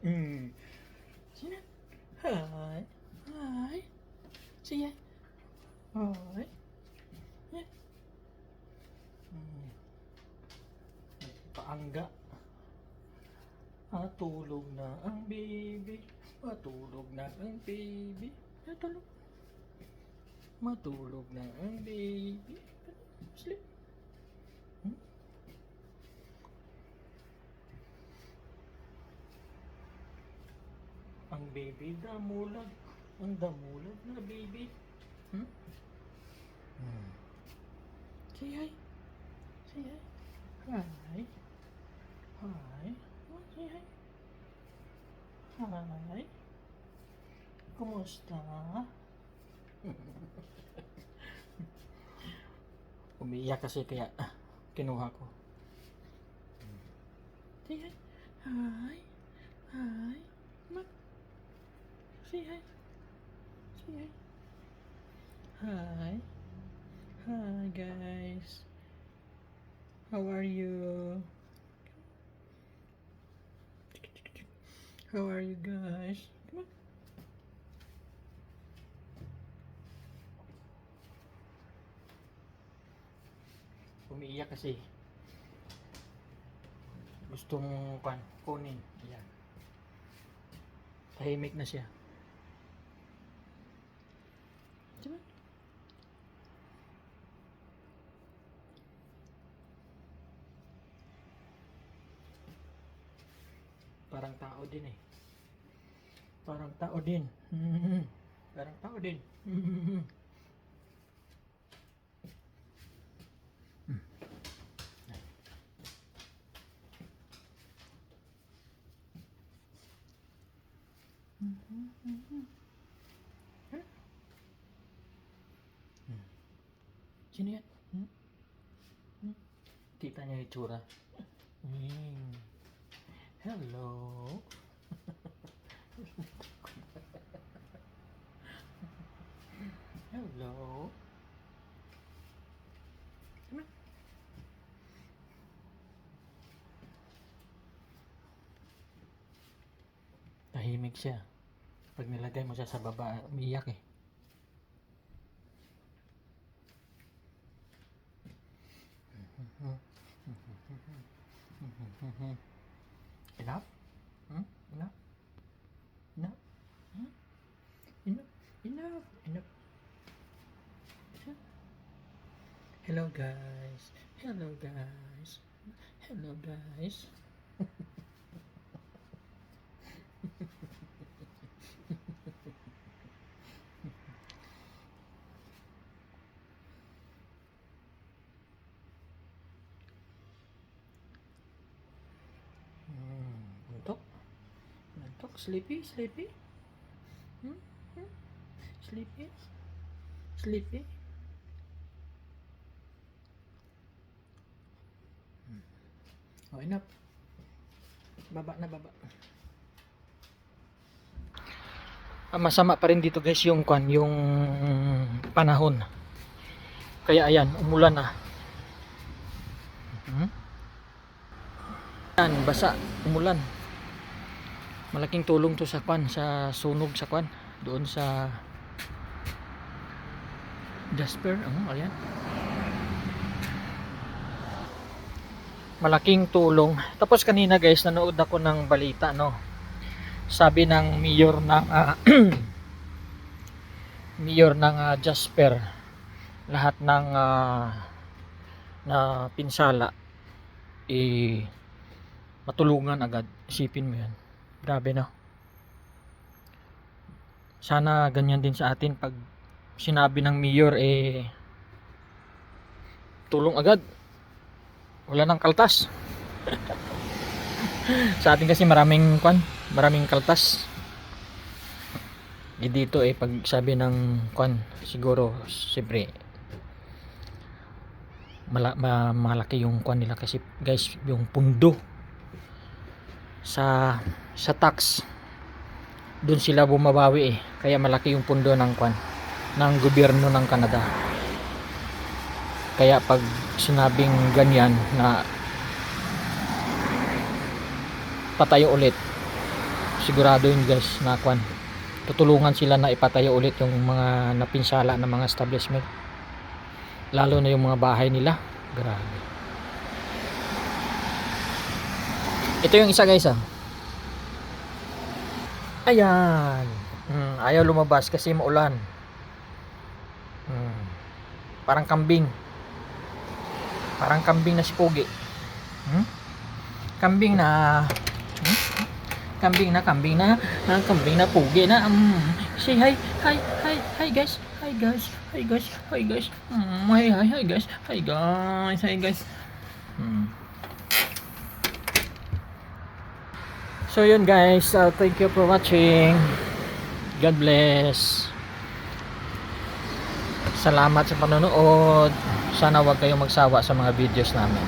Mm. Sino? Hi. Hi. Siya. Hi. Yeah. Mm. Paangga. Matulog na ang baby. Matulog na ang baby. Matulog. Matulog na ang baby. Sleep. Baby damulag. Ang damulag na baby. Hmm? Hmm. Say hi. Say hi. Hi. Hi. Oh, say hi. Hi. Kumusta? Umiiyak kasi kaya ah, kinuha ko. Say hi. Hi. Hi. Ma. Hi. Hi. Hi guys. How are you? How are you guys? Come on. Umiiyak kasi. Gustong kan kunin. Ayan. Tahimik na siya. Diba? Parang tao din eh. Parang tao din. Parang tao din. Sino yan? Hmm? Hmm? Kita niya yung itsura. Hmm. Hello. Hello. Come on. Tahimik siya. Pag nilagay mo siya sa baba, umiiyak eh. Enough? Enough? Hello guys. Hello guys. Hello guys. Hmm, Antok? Antok? Sleepy? Sleepy? Hmm? Sleepy? Sleepy? Hmm. Oh, enough. Baba na, baba. Ah, masama pa rin dito guys yung kwan, yung panahon. Kaya ayan, umulan na. Hmm? Yan, basa, umulan. Malaking tulong to sa kwan, sa sunog sa kwan. Doon sa Jasper, ano, ayan. Malaking tulong. Tapos kanina guys, nanood ako ng balita, no. Sabi ng mayor ng ah, mayor ng ah, Jasper, lahat ng ah, na pinsala eh matulungan agad. Isipin mo yan. Grabe no. Sana ganyan din sa atin pag sinabi ng mayor eh tulong agad. Wala nang kaltas. sa atin kasi maraming kwan, maraming kaltas. Eh dito eh pag sabi ng kwan, siguro siyempre mala, ma, malaki yung kwan nila kasi guys yung pundo sa sa tax doon sila bumabawi eh kaya malaki yung pundo ng kwan ng gobyerno ng Canada. Kaya pag sinabing ganyan na patayo ulit sigurado yun guys na kwan tutulungan sila na ipatayo ulit yung mga napinsala ng mga establishment. Lalo na yung mga bahay nila. Grabe. Ito yung isa guys ah. Ayan. Hmm, ayaw lumabas kasi maulan hmm, parang kambing parang kambing na si Pogi hmm? kambing na hmm? kambing na kambing na ah, kambing na Pogi na um, say hi hi hi hi guys hi guys hi guys hi guys mm, hi hi hi guys hi guys hi guys hmm. So yun guys, uh, thank you for watching. God bless. Salamat sa panonood. Sana wag kayong magsawa sa mga videos namin.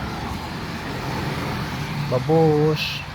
Babush!